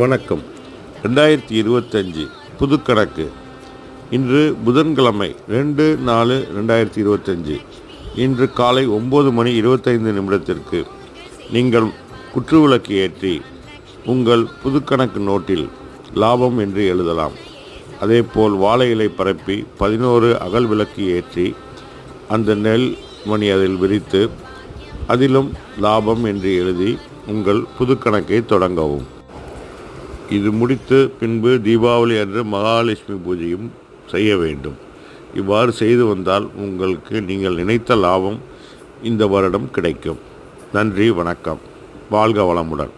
வணக்கம். ரெண்டாயிரத்தி இருபத்தஞ்சி புதுக்கணக்கு. இன்று புதன்கிழமை ரெண்டு நாலு ரெண்டாயிரத்தி இருபத்தஞ்சி. இன்று காலை ஒம்பது மணி இருபத்தைந்து நிமிடத்திற்கு நீங்கள் குற்றுவிளக்கு ஏற்றி உங்கள் புதுக்கணக்கு நோட்டில் லாபம் என்று எழுதலாம். அதேபோல் வாழை இலை பரப்பி பதினோரு அகல் விளக்கு ஏற்றி அந்த நெல் மணி அதில் விரித்து அதிலும் லாபம் என்று எழுதி உங்கள் புதுக்கணக்கை தொடங்கவும். இது முடித்து பின்பு தீபாவளி அன்று மகாலட்சுமி பூஜையும் செய்ய வேண்டும். இவ்வாறு செய்து வந்தால் உங்களுக்கு நீங்கள் நினைத்த லாபம் இந்த வருடம் கிடைக்கும். நன்றி வணக்கம். வாழ்க வளமுடன்.